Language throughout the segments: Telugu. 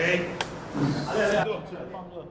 哎。来来来给放歌。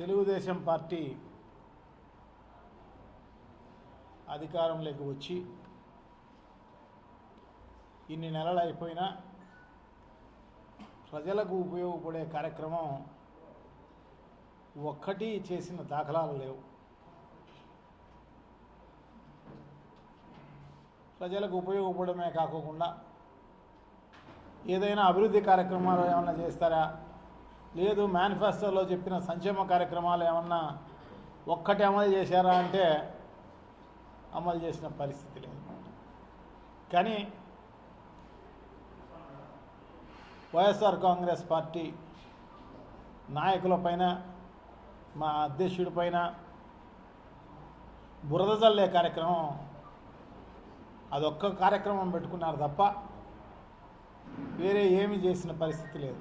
తెలుగుదేశం పార్టీ అధికారంలోకి వచ్చి ఇన్ని నెలలు అయిపోయినా ప్రజలకు ఉపయోగపడే కార్యక్రమం ఒక్కటి చేసిన దాఖలాలు లేవు. ప్రజలకు ఉపయోగపడమే కాకుండా ఏదైనా అభివృద్ధి కార్యక్రమాలు ఏమైనా చేస్తారా? లేదు మేనిఫెస్టోలో చెప్పిన సంక్షేమ కార్యక్రమాలు ఏమన్నా ఒక్కటి అమలు చేశారా అంటే అమలు చేసిన పరిస్థితి లేదు. కానీ వైఎస్ఆర్ కాంగ్రెస్ పార్టీ నాయకులపైన మా అధ్యక్షుడిపైన బురద జల్లే కార్యక్రమం. అదొక్క కార్యక్రమం పెట్టుకున్నారు తప్ప వేరే ఏమి చేసిన పరిస్థితి లేదు.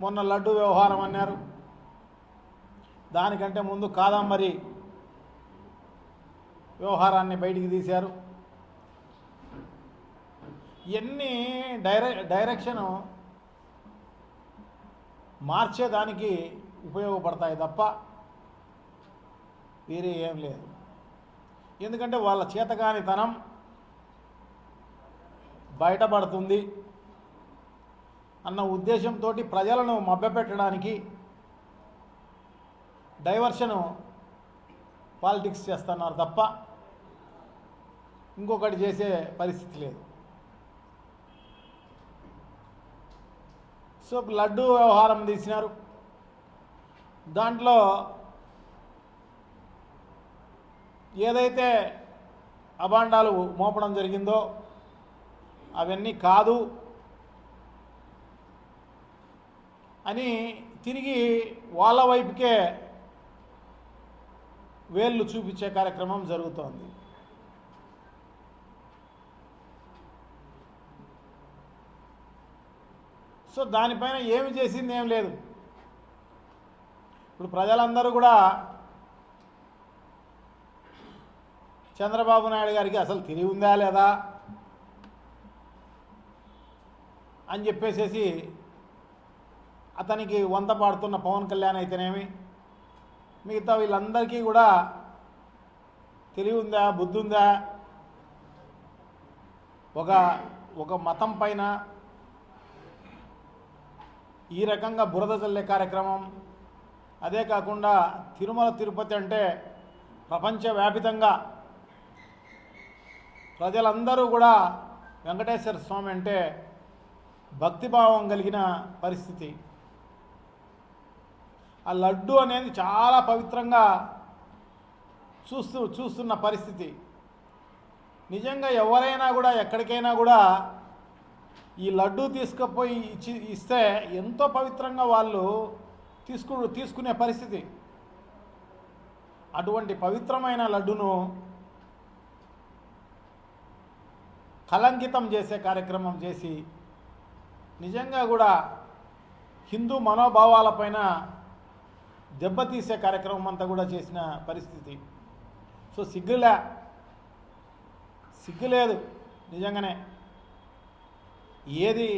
మొన్న లడ్డు వ్యవహారం అన్నారు. దానికంటే ముందు కాదంబరి వ్యవహారాన్ని బయటికి తీశారు. ఎన్ని డైరె డైరెక్షను మార్చేదానికి ఉపయోగపడతాయి తప్ప వేరే ఏం లేదు. ఎందుకంటే వాళ్ళ చేతగానితనం బయటపడుతుంది. అన్న ఉద్దేశంతో ప్రజలను మభ్యపెట్టడానికి డైవర్షను పాలిటిక్స్ చేస్తున్నారు తప్ప ఇంకొకటి చేసే పరిస్థితి లేదు. సో లడ్డు వ్యవహారం తీసినారు. దాంట్లో ఏదైతే అభాండాలు మోపడం జరిగిందో అవన్నీ కాదు. అని తిరిగి వాళ్ళ వైపుకే వేళ్ళు చూపించే కార్యక్రమం జరుగుతోంది. సో దానిపైన ఏమి చేసింది ఏం లేదు. ఇప్పుడు ప్రజలందరూ కూడా చంద్రబాబు నాయుడు గారికి అసలు తిరిగి ఉందా లేదా అని చెప్పేసేసి అతనికి వంత పాడుతున్న పవన్ కళ్యాణ్ అయితేనేమి? మిగతా వీళ్ళందరికీ కూడా తెలివి ఉందా బుద్ధి ఉందా ఒక ఒక మతం పైన ఈ రకంగా బురద చల్లే కార్యక్రమం. అదే కాకుండా తిరుమల తిరుపతి అంటే ప్రపంచవ్యాపితంగా ప్రజలందరూ కూడా వెంకటేశ్వర స్వామి అంటే భక్తిభావం కలిగిన పరిస్థితి. ఆ లడ్డు అనేది చాలా పవిత్రంగా చూస్తూ చూస్తున్న పరిస్థితి. నిజంగా ఎవరైనా కూడా ఎక్కడికైనా కూడా ఈ లడ్డు తీసుకుపోయి ఇచ్చి ఇస్తే ఎంతో పవిత్రంగా వాళ్ళు తీసుకు తీసుకునే పరిస్థితి. అటువంటి పవిత్రమైన లడ్డును కలంకితం చేసే కార్యక్రమం చేసి నిజంగా కూడా హిందూ మనోభావాలపైన దెబ్బతీసే కార్యక్రమం అంతా కూడా చేసిన పరిస్థితి. సో సిగ్గులే. సిగ్గు లేదు. నిజంగానే. ఏది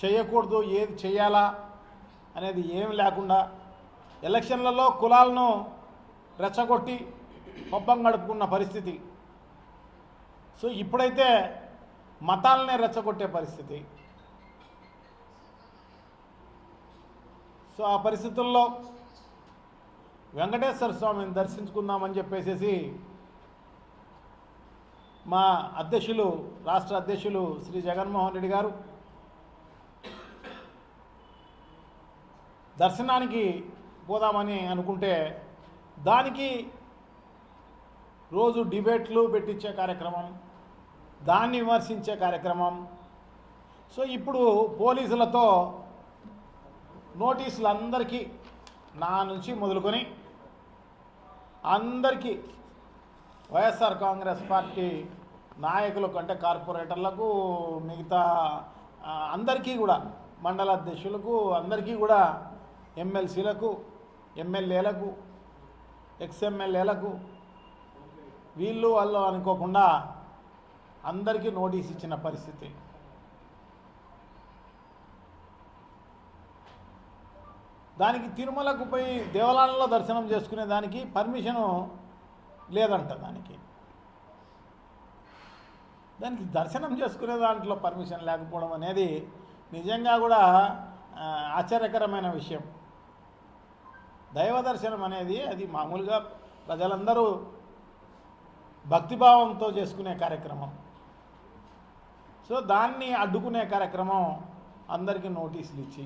చేయకూడదు ఏది చేయాలా అనేది ఏం లేకుండా ఎలక్షన్లలో కులాలను రెచ్చగొట్టి పబ్బం గడుపుకున్న పరిస్థితి. సో ఇప్పుడైతే మతాలనే రెచ్చగొట్టే పరిస్థితి. సో ఆ పరిస్థితుల్లో వెంకటేశ్వర స్వామిని దర్శించుకుందామని చెప్పేసేసి మా అధ్యక్షులు రాష్ట్ర అధ్యక్షులు శ్రీ జగన్మోహన్ రెడ్డి గారు దర్శనానికి పోదామని అనుకుంటే దానికి రోజు డిబేట్లు పెట్టించే కార్యక్రమం దాన్ని విమర్శించే కార్యక్రమం. సో ఇప్పుడు పోలీసులతో నోటీసులు అందరికీ నా నుంచి మొదలుకొని అందరికీ వైఎస్ఆర్ కాంగ్రెస్ పార్టీ నాయకులకు అంటే కార్పొరేటర్లకు మిగతా అందరికీ కూడా మండల అధ్యక్షులకు అందరికీ కూడా ఎమ్మెల్సీలకు ఎమ్మెల్యేలకు ఎక్స్ఎమ్మెల్యేలకు వీళ్ళు వాళ్ళు అనుకోకుండా అందరికీ నోటీస్ ఇచ్చిన పరిస్థితి. దానికి తిరుమలకు పోయి దేవాలయంలో దర్శనం చేసుకునే దానికి పర్మిషను లేదంట దానికి. దానికి దర్శనం చేసుకునే దాంట్లో పర్మిషన్ లేకపోవడం అనేది నిజంగా కూడా ఆశ్చర్యకరమైన విషయం. దైవ దర్శనం అనేది అది మామూలుగా ప్రజలందరూ భక్తిభావంతో చేసుకునే కార్యక్రమం. సో దాన్ని అడ్డుకునే కార్యక్రమం అందరికీ నోటీసులు ఇచ్చి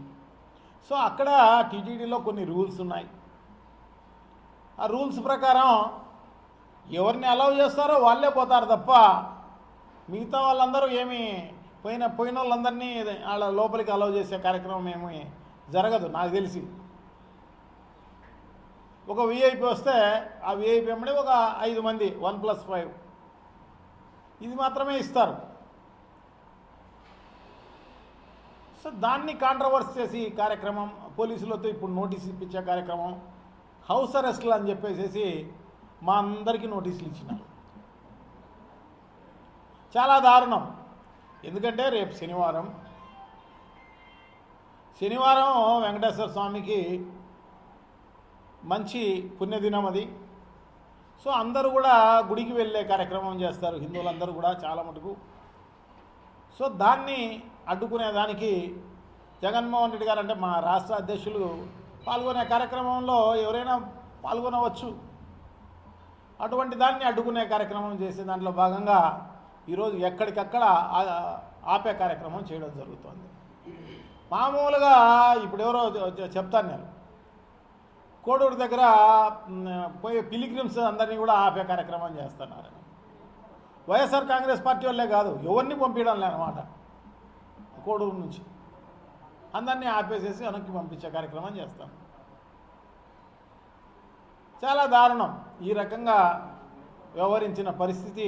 సో అక్కడ టీటీడీలో కొన్ని రూల్స్ ఉన్నాయి. ఆ రూల్స్ ప్రకారం ఎవరిని అలౌ చేస్తారో వాళ్ళే పోతారు తప్ప మిగతా వాళ్ళందరూ ఏమి పోయిన పోయిన వాళ్ళందరినీ వాళ్ళ లోపలికి అలౌ చేసే కార్యక్రమం ఏమి జరగదు నాకు తెలిసి. ఒక విఐపి వస్తే ఆ విఐపి ఎమ్మడే ఒక ఐదు మంది వన్ ప్లస్ ఫైవ్. ఇది మాత్రమే ఇస్తారు. సో దాన్ని కాంట్రవర్స్ చేసి కార్యక్రమం పోలీసులతో ఇప్పుడు నోటీస్ ఇప్పించే కార్యక్రమం హౌస్ అరెస్ట్లు అని చెప్పేసి మా అందరికీ నోటీసులు ఇచ్చినారు. చాలా దారుణం. ఎందుకంటే రేపు శనివారం శనివారం వెంకటేశ్వర స్వామికి మంచి పుణ్యదినం అది. సో అందరూ కూడా గుడికి వెళ్ళే కార్యక్రమం చేస్తారు. హిందువులందరూ కూడా చాలా మటుకు సో దాన్ని అడ్డుకునేదానికి జగన్మోహన్ రెడ్డి గారు అంటే మా రాష్ట్ర అధ్యక్షులు పాల్గొనే కార్యక్రమంలో ఎవరైనా పాల్గొనవచ్చు. అటువంటి దాన్ని అడ్డుకునే కార్యక్రమం చేసే దాంట్లో భాగంగా ఈరోజు ఎక్కడికక్కడ ఆపే కార్యక్రమం చేయడం జరుగుతుంది. మామూలుగా ఇప్పుడు ఎవరో చెప్తాను నేను. కోడూరు దగ్గర పోయే పిలిగ్రిమ్స్ అందరినీ కూడా ఆపే కార్యక్రమం చేస్తున్నారు వైఎస్ఆర్ కాంగ్రెస్ పార్టీ వాళ్ళే కాదు ఎవరిని పంపించడం లేనమాట కోడూరు నుంచి. అందరినీ ఆపేసేసి వెనక్కి పంపించే కార్యక్రమం చేస్తాం. చాలా దారుణం. ఈ రకంగా వ్యవహరించిన పరిస్థితి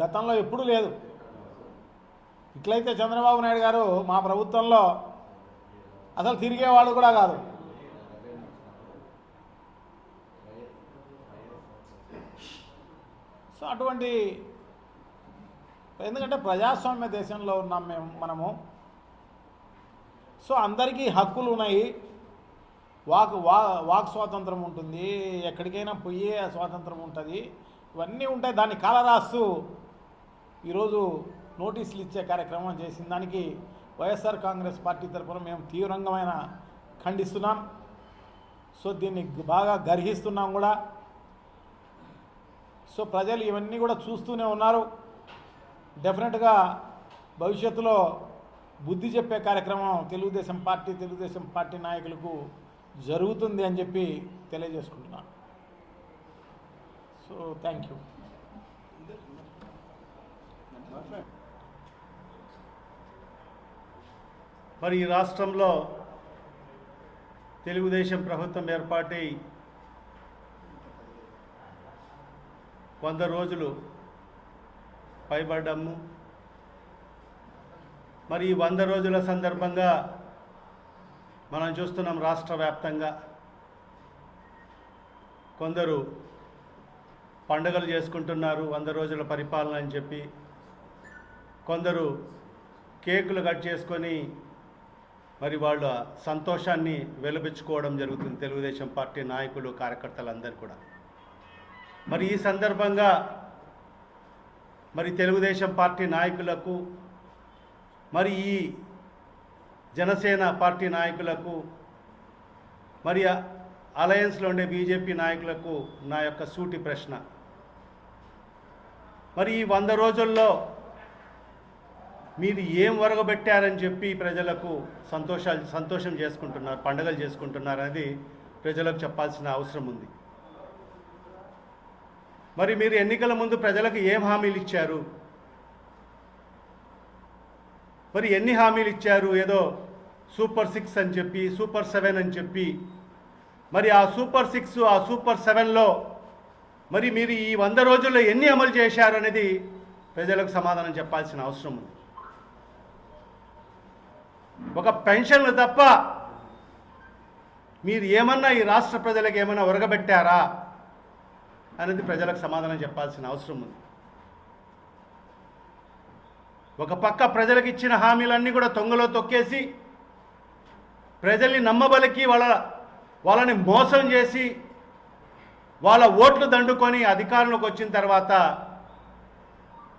గతంలో ఎప్పుడూ లేదు. ఇట్లయితే చంద్రబాబు నాయుడు గారు మా ప్రభుత్వంలో అసలు తిరిగేవాడు కూడా కాదు. సో అటువంటి ఎందుకంటే ప్రజాస్వామ్య దేశంలో ఉన్నాం మేము మనము. సో అందరికీ హక్కులు ఉన్నాయి. వాక్ వా వాక్ స్వాతంత్రం ఉంటుంది. ఎక్కడికైనా పోయే స్వాతంత్రం ఉంటుంది. ఇవన్నీ ఉంటాయి దాన్ని కాలరాస్తూ ఈరోజు నోటీసులు ఇచ్చే కార్యక్రమం చేసిన దానికి వైఎస్ఆర్ కాంగ్రెస్ పార్టీ తరఫున మేము తీవ్రంగమైన ఖండిస్తున్నాం. సో దీన్ని బాగా గర్హిస్తున్నాం కూడా. సో ప్రజలు ఇవన్నీ కూడా చూస్తూనే ఉన్నారు. డెఫినెట్గా భవిష్యత్తులో బుద్ధి చెప్పే కార్యక్రమం తెలుగుదేశం పార్టీ తెలుగుదేశం పార్టీ నాయకులకు జరుగుతుంది అని చెప్పి తెలియజేసుకుంటున్నాను. సో థ్యాంక్ యూ మరి ఈ రాష్ట్రంలో తెలుగుదేశం ప్రభుత్వం ఏర్పాటై వంద రోజులు పైబడ్డాము. మరి ఈ వంద రోజుల సందర్భంగా మనం చూస్తున్నాం రాష్ట్ర వ్యాప్తంగా. కొందరు పండుగలు చేసుకుంటున్నారు వంద రోజుల పరిపాలన అని చెప్పి. కొందరు కేకులు కట్ చేసుకొని మరి వాళ్ళ సంతోషాన్ని వెలుబుచ్చుకోవడం జరుగుతుంది తెలుగుదేశం పార్టీ నాయకులు కార్యకర్తలందరూ కూడా. మరి ఈ సందర్భంగా మరి తెలుగుదేశం పార్టీ నాయకులకు మరి ఈ జనసేన పార్టీ నాయకులకు మరి అలయన్స్లో ఉండే బీజేపీ నాయకులకు నా యొక్క సూటి ప్రశ్న. మరి ఈ వంద రోజుల్లో మీరు ఏం ఒరగబెట్టారని చెప్పి ప్రజలకు సంతోషాలు సంతోషం చేసుకుంటున్నారు పండుగలు చేసుకుంటున్నారు అనేది ప్రజలకు చెప్పాల్సిన అవసరం ఉంది. మరి మీరు ఎన్నికల ముందు ప్రజలకు ఏం హామీలు ఇచ్చారు? మరి ఎన్ని హామీలు ఇచ్చారు? ఏదో సూపర్ సిక్స్ అని చెప్పి సూపర్ సెవెన్ అని చెప్పి. మరి ఆ సూపర్ సిక్స్ ఆ సూపర్ సెవెన్లో మరి మీరు ఈ వంద రోజుల్లో ఎన్ని అమలు చేశారు అనేది ప్రజలకు సమాధానం చెప్పాల్సిన అవసరం ఉంది. ఒక పెన్షన్లు తప్ప మీరు ఏమన్నా ఈ రాష్ట్ర ప్రజలకు ఏమైనా ఒరగబెట్టారా? అనేది ప్రజలకు సమాధానం చెప్పాల్సిన అవసరం ఉంది. ఒక పక్క ప్రజలకు ఇచ్చిన హామీలన్నీ కూడా తొంగలో తొక్కేసి ప్రజల్ని నమ్మబలికి వాళ్ళ వాళ్ళని మోసం చేసి వాళ్ళ ఓట్లు దండుకొని అధికారంలోకి వచ్చిన తర్వాత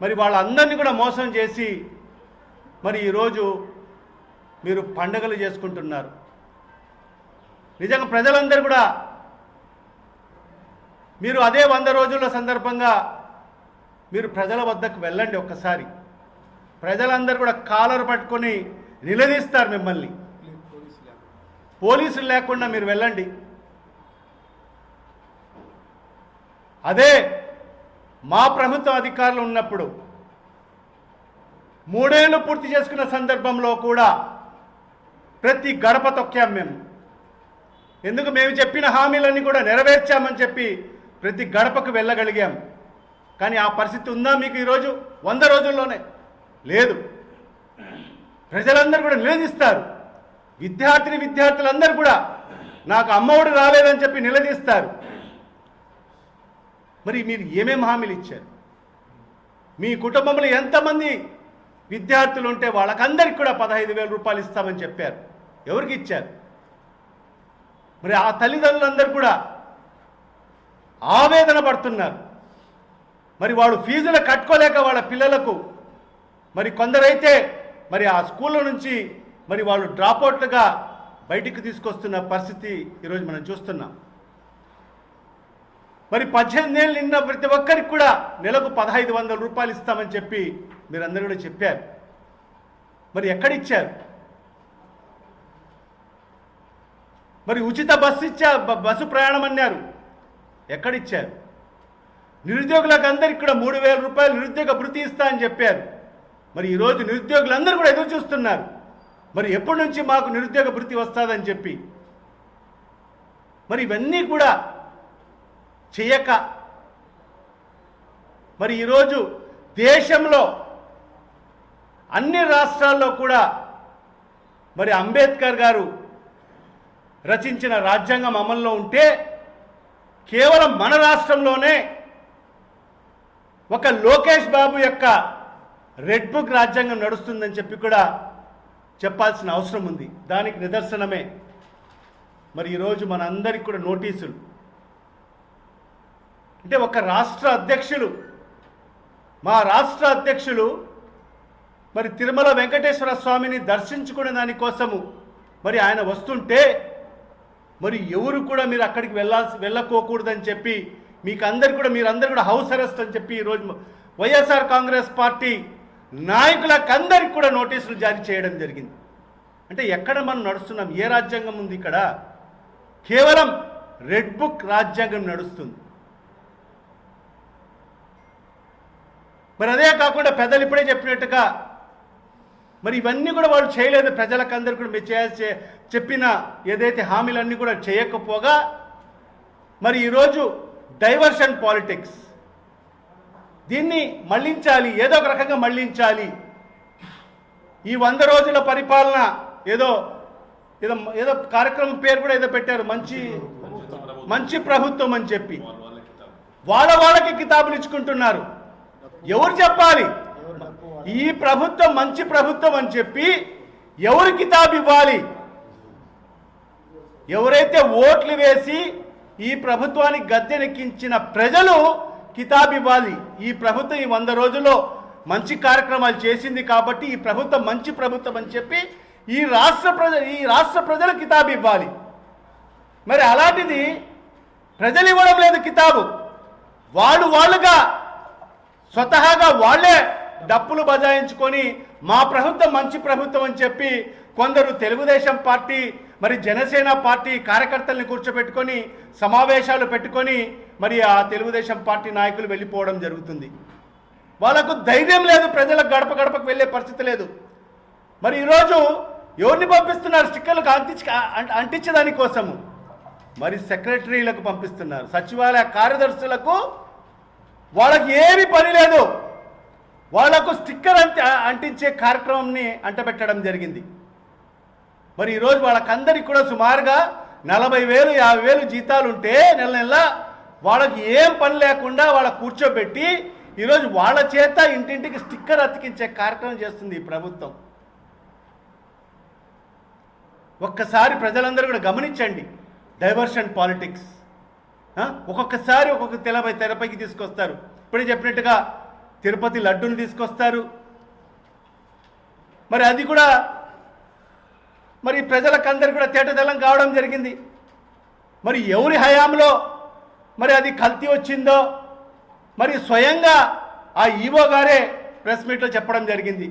మరి వాళ్ళందరినీ కూడా మోసం చేసి మరి ఈరోజు మీరు పండగలు చేసుకుంటున్నారు. నిజంగా ప్రజలందరూ కూడా మీరు అదే వంద రోజుల సందర్భంగా మీరు ప్రజల వద్దకు వెళ్ళండి ఒక్కసారి. ప్రజలందరూ కూడా కాలర్ పట్టుకొని నిలదీస్తారు మిమ్మల్ని. పోలీసులు లేకుండా మీరు వెళ్ళండి. అదే మా ప్రభుత్వ అధికారులు ఉన్నప్పుడు మూడేళ్ళు పూర్తి చేసుకున్న సందర్భంలో కూడా ప్రతి గడప తొక్కాం మేము. ఎందుకు మేము చెప్పిన హామీలన్నీ కూడా నెరవేర్చామని చెప్పి ప్రతి గడపకు వెళ్ళగలిగాం. కానీ ఆ పరిస్థితి ఉందా మీకు ఈరోజు? వంద రోజుల్లోనే. లేదు. ప్రజలందరూ కూడా నిలదీస్తారు. విద్యార్థిని విద్యార్థులందరూ కూడా నాకు అమ్మఒడి రాలేదని చెప్పి నిలదీస్తారు. మరి మీరు ఏమేమి హామీలు ఇచ్చారు? మీ కుటుంబంలో ఎంతమంది విద్యార్థులు ఉంటే వాళ్ళకందరికి కూడా పదహైదు వేల రూపాయలు ఇస్తామని చెప్పారు. ఎవరికి ఇచ్చారు? మరి ఆ తల్లిదండ్రులందరూ కూడా ఆవేదన పడుతున్నారు. మరి వాడు ఫీజులు కట్టుకోలేక వాళ్ళ పిల్లలకు మరి కొందరైతే మరి ఆ స్కూళ్ళ నుంచి మరి వాళ్ళు డ్రాప్అవుట్లుగా బయటికి తీసుకొస్తున్న పరిస్థితి ఈరోజు మనం చూస్తున్నాం. మరి పద్దెనిమిది ఏళ్ళు నిన్న ప్రతి ఒక్కరికి కూడా నెలకు పదహైదు వందల రూపాయలు ఇస్తామని చెప్పి మీరందరూ కూడా చెప్పారు. మరి ఎక్కడిచ్చారు? మరి ఉచిత బస్సు ఇచ్చా బస్సు ప్రయాణం అన్నారు. ఎక్కడిచ్చారు? నిరుద్యోగులకు అందరు ఇక్కడ మూడు వేల రూపాయలు నిరుద్యోగ భృతి ఇస్తా అని చెప్పారు. మరి ఈరోజు నిరుద్యోగులందరూ కూడా ఎదురు చూస్తున్నారు. మరి ఎప్పటి నుంచి మాకు నిరుద్యోగ భృతి వస్తుందని చెప్పి. మరి ఇవన్నీ కూడా చేయక. మరి ఈరోజు దేశంలో అన్ని రాష్ట్రాల్లో కూడా మరి అంబేద్కర్ గారు రచించిన రాజ్యాంగం అమల్లో ఉంటే కేవలం మన రాష్ట్రంలోనే ఒక లోకేష్ బాబు యొక్క రెడ్ బుక్ రాజ్యాంగం నడుస్తుందని చెప్పి కూడా చెప్పాల్సిన అవసరం ఉంది. దానికి నిదర్శనమే. మరి ఈరోజు మన అందరికి కూడా నోటీసులు. అంటే ఒక రాష్ట్ర అధ్యక్షులు మా రాష్ట్ర అధ్యక్షులు మరి తిరుమల వెంకటేశ్వర స్వామిని దర్శించుకునే దానికోసము మరి ఆయన వస్తుంటే మరి ఎవరు కూడా మీరు అక్కడికి వెళ్ళాల్సి వెళ్ళకోకూడదని చెప్పి మీకు అందరు కూడా మీరందరూ కూడా హౌస్ అరెస్ట్ అని చెప్పి ఈరోజు వైఎస్ఆర్ కాంగ్రెస్ పార్టీ నాయకులకు అందరికి కూడా నోటీసులు జారీ చేయడం జరిగింది. అంటే ఎక్కడ మనం నడుస్తున్నాం? ఏ రాజ్యాంగం ఉంది ఇక్కడ? కేవలం రెడ్ బుక్ రాజ్యాంగం నడుస్తుంది. మరి అదే కాకుండా పెద్దలు ఇప్పుడే చెప్పినట్టుగా మరి ఇవన్నీ కూడా వాళ్ళు చేయలేదు. ప్రజలకు అందరు కూడా మీరు చేయాల్సి చెప్పిన ఏదైతే హామీలన్నీ కూడా చేయకపోగా మరి ఈరోజు డైవర్షన్ పాలిటిక్స్. దీన్ని మళ్ళించాలి ఏదో ఒక రకంగా మళ్ళించాలి ఈ వంద రోజుల పరిపాలన ఏదో ఏదో ఏదో కార్యక్రమం పేరు కూడా ఏదో పెట్టారు. మంచి మంచి ప్రభుత్వం అని చెప్పి. వాళ్ళ వాళ్ళకి కితాబులు ఇచ్చుకుంటున్నారు. ఎవరు చెప్పాలి? ఈ ప్రభుత్వం మంచి ప్రభుత్వం అని చెప్పి ఎవరు కితాబు ఇవ్వాలి ఎవరైతే ఓట్లు వేసి ఈ ప్రభుత్వానికి గద్దెనెక్కించిన ప్రజలు కితాబు ఇవ్వాలి ఈ ప్రభుత్వం ఈ వంద రోజుల్లో మంచి కార్యక్రమాలు చేసింది కాబట్టి ఈ ప్రభుత్వం మంచి ప్రభుత్వం అని చెప్పి ఈ రాష్ట్ర ప్రజ ఈ రాష్ట్ర ప్రజలు కితాబు ఇవ్వాలి మరి అలాంటిది ప్రజలు ఇవ్వడం లేదు కితాబు. వాళ్ళు వాళ్ళుగా స్వతహాగా వాళ్ళే డప్పులు బజాయించుకొని మా ప్రభుత్వం మంచి ప్రభుత్వం అని చెప్పి కొందరు తెలుగుదేశం పార్టీ మరి జనసేన పార్టీ కార్యకర్తల్ని కూర్చోబెట్టుకొని సమావేశాలు పెట్టుకొని మరి ఆ తెలుగుదేశం పార్టీ నాయకులు వెళ్ళిపోవడం జరుగుతుంది. వాళ్ళకు ధైర్యం లేదు ప్రజలకు గడప గడపకు వెళ్ళే పరిస్థితి లేదు. మరి ఈరోజు ఎవరిని పంపిస్తున్నారు? స్టిక్కర్లకు అంటించ అంట- అంటించడాని కోసము. మరి సెక్రటరీలకు పంపిస్తున్నారు సచివాలయ కార్యదర్శులకు వాళ్ళకి ఏమి పని లేదు. వాళ్ళకు స్టిక్కర్ అంటి అంటించే కార్యక్రమంని అంటబెట్టడం జరిగింది. మరి ఈరోజు వాళ్ళకందరికి కూడా సుమారుగా నలభై వేలు యాభై వేలు జీతాలు ఉంటే నెల నెల వాళ్ళకి ఏం పని లేకుండా వాళ్ళ కూర్చోబెట్టి ఈరోజు వాళ్ళ చేత ఇంటింటికి స్టిక్కర్ అతికించే కార్యక్రమం చేస్తుంది ఈ ప్రభుత్వం. ఒక్కసారి ప్రజలందరూ కూడా గమనించండి డైవర్షన్ పాలిటిక్స్. ఒక్కొక్కసారి ఒక్కొక్క తెలపై తెరపైకి తీసుకొస్తారు. ఇప్పుడే చెప్పినట్టుగా తిరుపతి లడ్డూని తీసుకొస్తారు. మరి అది కూడా మరి ప్రజలకందరు కూడా తేటదెల్లం కావడం జరిగింది. మరి ఎవరి హయాంలో మరి అది కల్తీ వచ్చిందో మరి స్వయంగా ఆ ఈవో గారే ప్రెస్ మీట్లో చెప్పడం జరిగింది.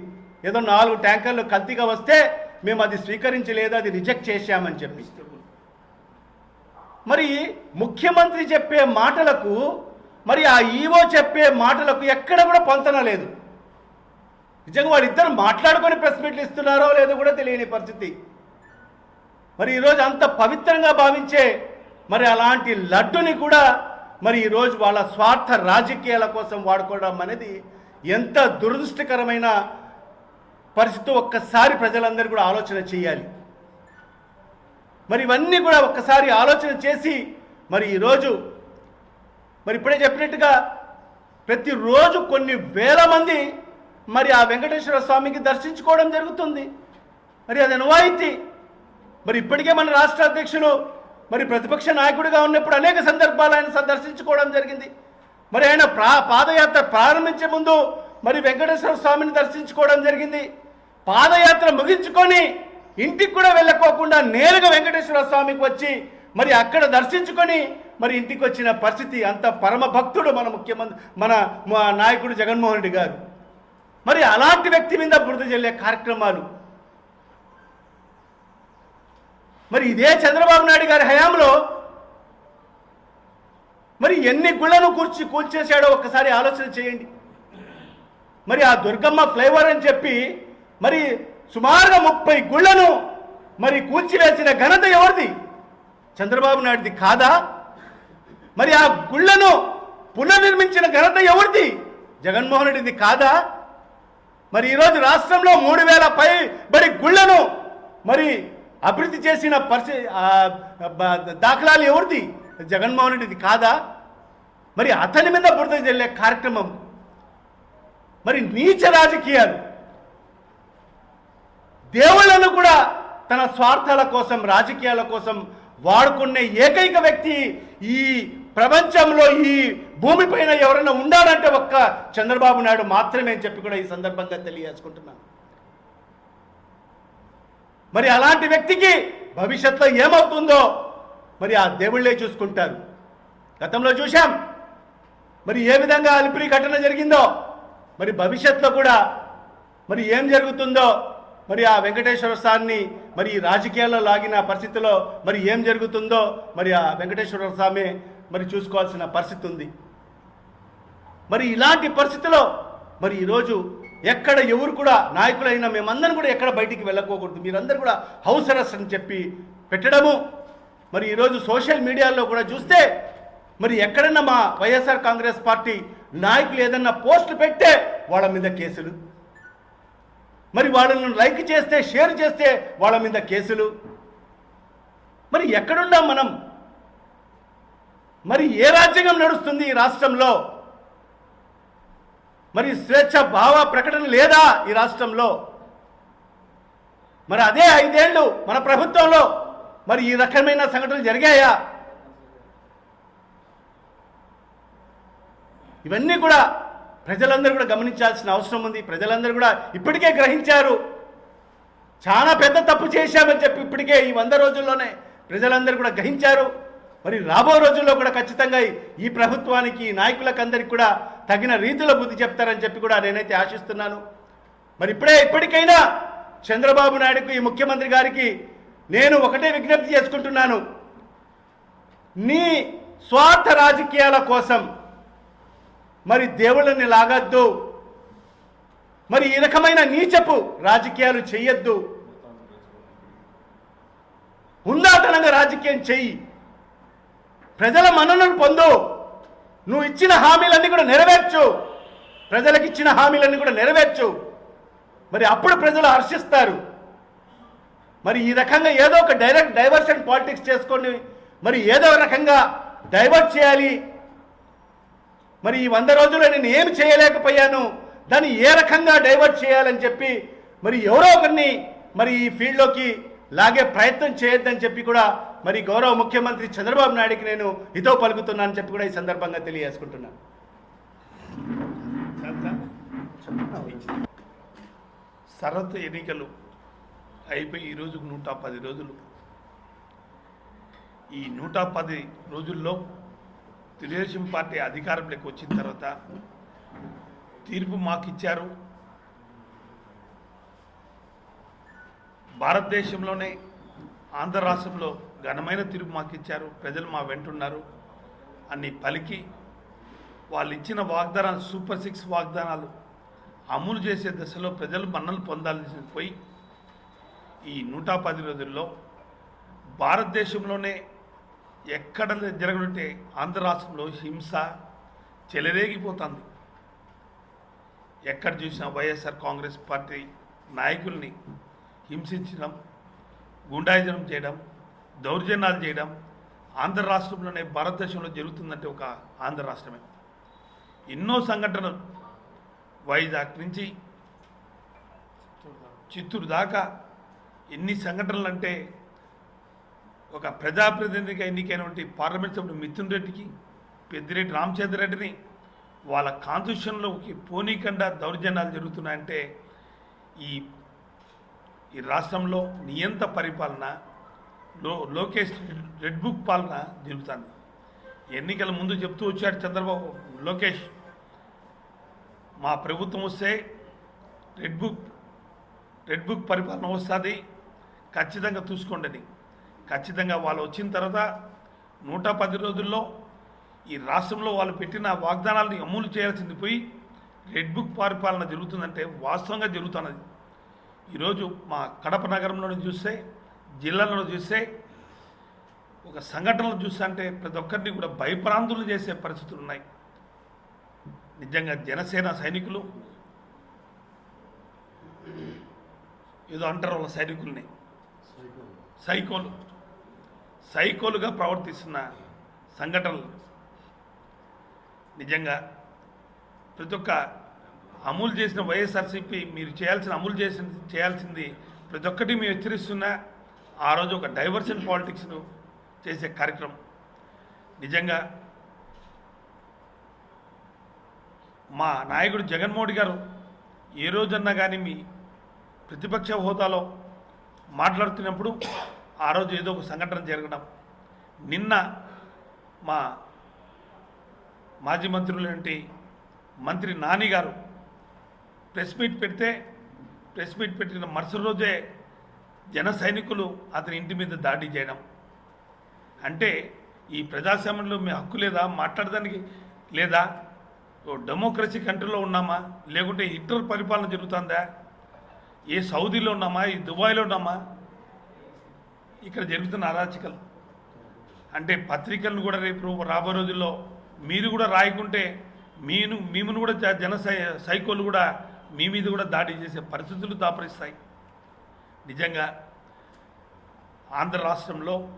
ఏదో నాలుగు ట్యాంకర్లు కల్తీగా వస్తే మేము అది స్వీకరించలేదు అది రిజెక్ట్ చేశామని చెప్పి. మరి ముఖ్యమంత్రి చెప్పే మాటలకు మరి ఆ ఈవో చెప్పే మాటలకు ఎక్కడ కూడా పొంతన లేదు. నిజంగా వాళ్ళిద్దరు మాట్లాడుకొని ప్రెస్ మీట్లు ఇస్తున్నారో లేదో కూడా తెలియని పరిస్థితి. మరి ఈరోజు అంత పవిత్రంగా భావించే మరి అలాంటి లడ్డుని కూడా మరి ఈరోజు వాళ్ళ స్వార్థ రాజకీయాల కోసం వాడుకోవడం అనేది ఎంత దురదృష్టకరమైన పరిస్థితి ఒక్కసారి ప్రజలందరూ కూడా ఆలోచన చేయాలి. మరి ఇవన్నీ కూడా ఒక్కసారి ఆలోచన చేసి మరి ఈరోజు మరి ఇప్పుడే చెప్పినట్టుగా ప్రతిరోజు కొన్ని వేల మంది మరి ఆ వెంకటేశ్వర స్వామికి దర్శించుకోవడం జరుగుతుంది. మరి అది అనువాయితీ. మరి ఇప్పటికే మన రాష్ట్ర అధ్యక్షులు మరి ప్రతిపక్ష నాయకుడిగా ఉన్నప్పుడు అనేక సందర్భాలు ఆయన సందర్శించుకోవడం జరిగింది. మరి ఆయన ప్రా పాదయాత్ర ప్రారంభించే ముందు మరి వెంకటేశ్వర స్వామిని దర్శించుకోవడం జరిగింది. పాదయాత్ర ముగించుకొని ఇంటికి కూడా వెళ్ళకోకుండా నేరుగా వెంకటేశ్వర స్వామికి వచ్చి మరి అక్కడ దర్శించుకొని మరి ఇంటికి వచ్చిన పరిస్థితి అంత పరమ భక్తుడు మన ముఖ్యమంత్రి మన నాయకుడు జగన్మోహన్ రెడ్డి గారు. మరి అలాంటి వ్యక్తి మీద బురద జల్లే కార్యక్రమాలు. మరి ఇదే చంద్రబాబు నాయుడు గారి హయాంలో మరి ఎన్ని గుళ్ళను కూర్చి కూల్చేశాడో ఒక్కసారి ఆలోచన చేయండి. మరి ఆ దుర్గమ్మ ఫ్లైఓవర్ అని చెప్పి మరి సుమారుగా ముప్పై గుళ్ళను మరి కూల్చివేసిన ఘనత ఎవరిది? చంద్రబాబు నాయుడిది కాదా? మరి ఆ గుళ్ళను పునర్నిర్మించిన ఘనత ఎవరిది? జగన్మోహన్ రెడ్డిది కాదా? మరి ఈరోజు రాష్ట్రంలో మూడు వేల పై మరి గుళ్ళను మరి అభివృద్ధి చేసిన పరిస్థితి దాఖలాలు ఎవరిది? జగన్మోహన్ రెడ్డిది కాదా? మరి అతని మీద బురద చెల్లే కార్యక్రమం. మరి నీచ రాజకీయాలు. దేవుళ్ళను కూడా తన స్వార్థాల కోసం రాజకీయాల కోసం వాడుకునే ఏకైక వ్యక్తి ఈ ప్రపంచంలో ఈ భూమిపైన ఎవరైనా ఉండాలంటే ఒక్క చంద్రబాబు నాయుడు మాత్రమే అని చెప్పి కూడా ఈ సందర్భంగా తెలియజేసుకుంటున్నాను. మరి అలాంటి వ్యక్తికి భవిష్యత్తులో ఏమవుతుందో మరి ఆ దేవుళ్ళే చూసుకుంటారు. గతంలో చూశాం. మరి ఏ విధంగా అలిపిరి ఘటన జరిగిందో మరి భవిష్యత్తులో కూడా మరి ఏం జరుగుతుందో మరి ఆ వెంకటేశ్వర స్వామిని మరి రాజకీయాల్లో లాగిన పరిస్థితిలో మరి ఏం జరుగుతుందో మరి ఆ వెంకటేశ్వర స్వామి మరి చూసుకోవాల్సిన పరిస్థితి ఉంది. మరి ఇలాంటి పరిస్థితిలో మరి ఈరోజు ఎక్కడ ఎవరు కూడా నాయకులైనా మేమందరం కూడా ఎక్కడ బయటికి వెళ్ళకోకూడదు మీరందరూ కూడా హౌస్ అరెస్ట్ అని చెప్పి పెట్టడము. మరి ఈరోజు సోషల్ మీడియాలో కూడా చూస్తే మరి ఎక్కడన్నా మా వైఎస్ఆర్ కాంగ్రెస్ పార్టీ నాయకులు ఏదన్నా పోస్టులు పెట్టే వాళ్ళ మీద కేసులు. మరి వాళ్ళని లైక్ చేస్తే షేర్ చేస్తే వాళ్ళ మీద కేసులు. మరి ఎక్కడున్నాం మనం మరి ఏ రాజ్యాంగం నడుస్తుంది ఈ రాష్ట్రంలో? మరి స్వేచ్ఛ భావ ప్రకటన లేదా ఈ రాష్ట్రంలో? మరి అదే ఐదేళ్ళు మన ప్రభుత్వంలో మరి ఈ రకమైన సంఘటనలు జరిగాయా? ఇవన్నీ కూడా ప్రజలందరూ కూడా గమనించాల్సిన అవసరం ఉంది. ప్రజలందరూ కూడా ఇప్పటికే గ్రహించారు. చాలా పెద్ద తప్పు చేశామని చెప్పి ఇప్పటికే ఈ వంద రోజుల్లోనే ప్రజలందరూ కూడా గ్రహించారు. మరి రాబో రోజుల్లో కూడా ఖచ్చితంగా ఈ- ప్రభుత్వానికి ఈ నాయకులకు అందరికి కూడా తగిన రీతిలో బుద్ధి చెప్తారని చెప్పి కూడా నేనైతే ఆశిస్తున్నాను. మరి ఇప్పుడే ఇప్పటికైనా చంద్రబాబు నాయుడుకు ఈ ముఖ్యమంత్రి గారికి నేను ఒకటే విజ్ఞప్తి చేసుకుంటున్నాను. నీ స్వార్థ రాజకీయాల కోసం మరి దేవుళ్ళని లాగద్దు. మరి ఈ రకమైన నీచపు రాజకీయాలు చెయ్యొద్దు. హుందాతనంగా రాజకీయం చెయ్యి. ప్రజల మన్ననను పొందు. నువ్వు ఇచ్చిన హామీలన్నీ కూడా నెరవేర్చు. ప్రజలకు ఇచ్చిన హామీలన్నీ కూడా నెరవేర్చు. మరి అప్పుడు ప్రజలు హర్షిస్తారు. మరి ఈ రకంగా ఏదో ఒక డైరెక్ట్ డైవర్షన్ పాలిటిక్స్ చేసుకొని మరి ఏదో రకంగా డైవర్ట్ చేయాలి. మరి ఈ వంద రోజుల్లో నేను ఏమి చేయలేకపోయాను దాన్ని ఏ రకంగా డైవర్ట్ చేయాలని చెప్పి మరి ఎవరో ఒకరిని మరి ఈ ఫీల్డ్లోకి లాగే ప్రయత్నం చేయొద్దని చెప్పి కూడా మరి గౌరవ ముఖ్యమంత్రి చంద్రబాబు నాయుడికి నేను హితో పలుకుతున్నానని చెప్పి కూడా ఈ సందర్భంగా తెలియజేసుకుంటున్నాను సరత్ ఎన్నికలు అయిపోయి ఈ రోజుకు నూట పది రోజులు. ఈ నూట పది రోజుల్లో తెలుగుదేశం పార్టీ అధికారంలోకి వచ్చిన తర్వాత తీర్పు మాకు ఇచ్చారు. భారతదేశంలోనే ఆంధ్ర రాష్ట్రంలో ఘనమైన తీర్పు మాకు ఇచ్చారు ప్రజలు మా వెంటున్నారు. అని పలికి వాళ్ళు ఇచ్చిన వాగ్దానాలు సూపర్ సిక్స్ వాగ్దానాలు అమలు చేసే దశలో ప్రజలు మన్నలు పొందాల్సి పోయి ఈ నూట పది రోజుల్లో భారతదేశంలోనే ఎక్కడ జరగనుంటే ఆంధ్ర రాష్ట్రంలో హింస చెలరేగిపోతుంది. ఎక్కడ చూసినా వైఎస్ఆర్ కాంగ్రెస్ పార్టీ నాయకుల్ని హింసించడం గుండాయిజనం చేయడం దౌర్జన్యాలు చేయడం ఆంధ్ర రాష్ట్రంలోనే భారతదేశంలో జరుగుతుందంటే ఒక ఆంధ్ర రాష్ట్రమే. ఎన్నో సంఘటనలు. వైజాగ్ నుంచి చిత్తూరు దాకా ఎన్ని సంఘటనలు అంటే ఒక ప్రజాప్రతినిధిగా ఎన్నికైనటువంటి పార్లమెంట్ సభ్యుడు మిథున్ రెడ్డికి పెద్దిరెడ్డి రామచంద్ర రెడ్డిని వాళ్ళ కాన్స్టిట్యూషన్లోకి పోనీకుండా దౌర్జన్యాలు జరుగుతున్నాయంటే ఈ ఈ రాష్ట్రంలో నియంత పరిపాలన లో లోకేష్ రెడ్ బుక్ పాలన జరుగుతుంది. ఎన్నికల ముందు చెప్తూ వచ్చాడు చంద్రబాబు లోకేష్ మా ప్రభుత్వం వస్తే రెడ్ బుక్ రెడ్ బుక్ పరిపాలన వస్తుంది ఖచ్చితంగా చూసుకోండి ఖచ్చితంగా వాళ్ళు వచ్చిన తర్వాత నూట పది రోజుల్లో ఈ రాష్ట్రంలో వాళ్ళు పెట్టిన వాగ్దానాలను అమలు చేయాల్సింది పోయి రెడ్ బుక్ పరిపాలన జరుగుతుందంటే వాస్తవంగా జరుగుతున్నది ఈరోజు మా కడప నగరంలోనే చూస్తే జిల్లాలను చూస్తే ఒక సంఘటనలు చూస్తే అంటే ప్రతి ఒక్కరిని కూడా భయప్రాంతులు చేసే పరిస్థితులు ఉన్నాయి. నిజంగా జనసేన సైనికులు ఏదో అంటారు వాళ్ళ సైనికుల్ని. సైకోలు. సైకోలుగా ప్రవర్తిస్తున్న సంఘటనలు. నిజంగా ప్రతి ఒక్క అమలు చేసిన వైఎస్ఆర్సీపీ మీరు చేయాల్సిన అమలు చేసిన చేయాల్సింది ప్రతి ఒక్కటి మేము హెచ్చరిస్తున్నా ఆ రోజు ఒక డైవర్షన్ పాలిటిక్స్ను చేసే కార్యక్రమం. నిజంగా మా నాయకుడు జగన్మోహన్ గారు ఏ రోజన్నా కానీ మీ ప్రతిపక్ష హోదాలో మాట్లాడుతున్నప్పుడు ఆ రోజు ఏదో ఒక సంఘటన జరగడం నిన్న మా మాజీ మంత్రులు మంత్రి నాని గారు ప్రెస్ మీట్ పెడితే ప్రెస్ మీట్ పెట్టిన మరుసటి రోజే జన సైనికులు అతని ఇంటి మీద దాడి చేయడం. అంటే ఈ ప్రజాస్వామ్యంలో మీ హక్కు లేదా? మాట్లాడడానికి లేదా? డెమోక్రసీ కంట్రీలో ఉన్నామా? లేకుంటే హిట్లర్ పరిపాలన జరుగుతుందా? ఏ సౌదీలో ఉన్నామా? ఈ దుబాయ్లో ఉన్నామా? ఇక్కడ జరుగుతున్న అరాచకలు. అంటే పత్రికలను కూడా రేపు రాబో రోజుల్లో మీరు కూడా రాయకుంటే మీను మేమును కూడా జ- జన సై సైకోలు కూడా మీ మీద కూడా దాడి చేసే పరిస్థితులు దాపరిస్తాయి. నిజంగా ఆంధ్ర రాష్ట్రంలో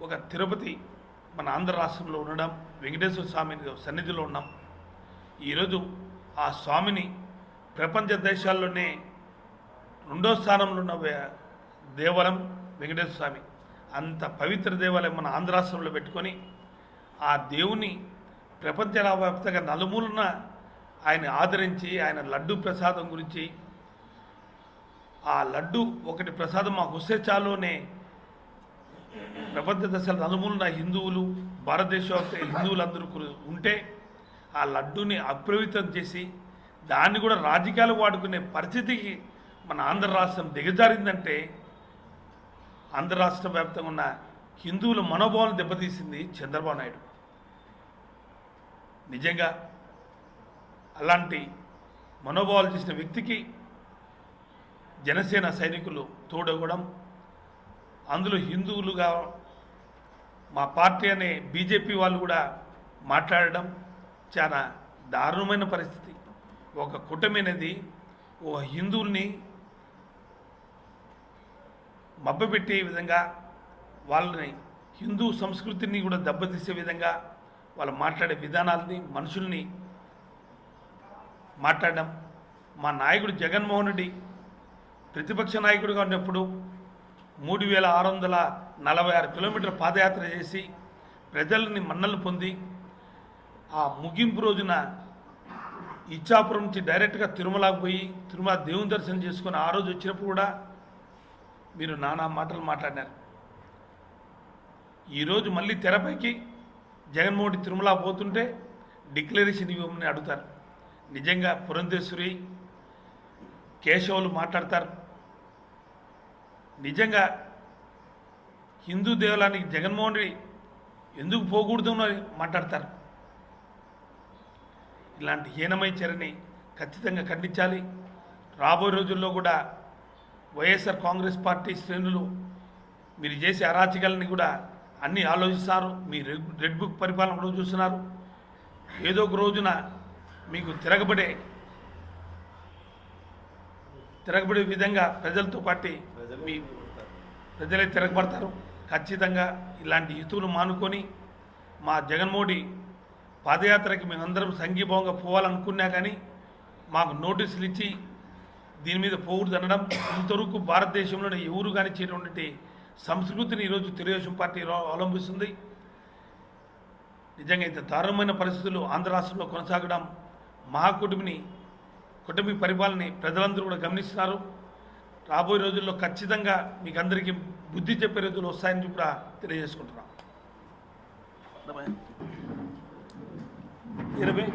ఒక తిరుపతి మన ఆంధ్ర రాష్ట్రంలో ఉండడం వెంకటేశ్వర స్వామి సన్నిధిలో ఉన్నాం ఈరోజు ఆ స్వామిని ప్రపంచ దేశాల్లోనే రెండో స్థానంలో ఉన్న దేవాలయం వెంకటేశ్వర స్వామి. అంత పవిత్ర దేవాలయం మన ఆంధ్ర రాష్ట్రంలో పెట్టుకొని ఆ దేవుని ప్రపంచ వ్యాప్తంగా నలుమూలన ఆయన ఆదరించి ఆయన లడ్డు ప్రసాదం గురించి ఆ లడ్డు ఒకటి ప్రసాదం మాకు వస్తే చాలునే ప్రపంచ దశల నలుమూలన హిందువులు భారతదేశం హిందువులందరూ ఉంటే ఆ లడ్డూని అప్రవిత్తం చేసి దాన్ని కూడా రాజకీయాలు వాడుకునే పరిస్థితికి మన ఆంధ్ర రాష్ట్రం దిగజారిందంటే ఆంధ్ర రాష్ట్ర వ్యాప్తంగా ఉన్న హిందువుల మనోభావం దెబ్బతీసింది చంద్రబాబు నాయుడు. నిజంగా అలాంటి మనోభావాలు చేసిన వ్యక్తికి జనసేన సైనికులు తోడవడం అందులో హిందువులుగా మా పార్టీ అనే బీజేపీ వాళ్ళు కూడా మాట్లాడడం చాలా దారుణమైన పరిస్థితి. ఒక కూటమి అనేది హిందువుల్ని మబ్బపెట్టే విధంగా వాళ్ళని హిందూ సంస్కృతిని కూడా దెబ్బతీసే విధంగా వాళ్ళు మాట్లాడే విధానాలని మనుషుల్ని మాట్లాడడం. మా నాయకుడు జగన్మోహన్ రెడ్డి ప్రతిపక్ష నాయకుడిగా ఉన్నప్పుడు మూడు వేల ఆరు వందల నలభై ఆరు కిలోమీటర్ల పాదయాత్ర చేసి ప్రజలని మన్నలు పొంది ఆ ముగింపు రోజున ఇచ్చాపురం నుంచి డైరెక్ట్గా తిరుమలకు పోయి తిరుమల దేవుని దర్శనం చేసుకుని ఆ రోజు వచ్చినప్పుడు కూడా మీరు నానా మాటలు మాట్లాడినారు. ఈరోజు మళ్ళీ తెరపైకి జగన్మోహన్ తిరుమల పోతుంటే డిక్లరేషన్ ఇవ్వమని అడుగుతారు. నిజంగా పురంధేశ్వరి కేశవులు మాట్లాడతారు. నిజంగా హిందూ దేవాలయానికి జగన్మోహన్ రెడ్డి ఎందుకు పోకూడదు అని మాట్లాడతారు. ఇలాంటి హీనమైన చర్యని ఖచ్చితంగా ఖండించాలి. రాబోయే రోజుల్లో కూడా వైఎస్ఆర్ కాంగ్రెస్ పార్టీ శ్రేణులు మీరు చేసే అరాచకాలని కూడా అన్నీ ఆలోచిస్తారు. మీ రెడ్ రెడ్ బుక్ పరిపాలన కూడా చూస్తున్నారు. ఏదో ఒక రోజున మీకు తిరగబడే తిరగబడే విధంగా ప్రజలతో పాటు మీ ప్రజలే తిరగబడతారు. ఖచ్చితంగా ఇలాంటి హితువులు మానుకొని మా జగన్మోహన్ పాదయాత్రకి మేమందరం సంఘీభావంగా పోవాలనుకున్నా కానీ మాకు నోటీసులు ఇచ్చి దీని మీద పోకూడదు అనడం ఇంతవరకు భారతదేశంలోనే ఎవరు కానీ చేయటువంటి సంస్కృతిని ఈరోజు తెలుగుదేశం పార్టీ అవలంబిస్తుంది. నిజంగా ఇంత దారుణమైన పరిస్థితులు ఆంధ్ర రాష్ట్రంలో కొనసాగడం మహాకుటుంబిని కుటుంబీ పరిపాలనని ప్రజలందరూ కూడా గమనిస్తున్నారు. రాబోయే రోజుల్లో ఖచ్చితంగా మీకు అందరికీ బుద్ధి చెప్పే రోజులు వస్తాయని కూడా తెలియజేసుకుంటున్నాం. ఇరవై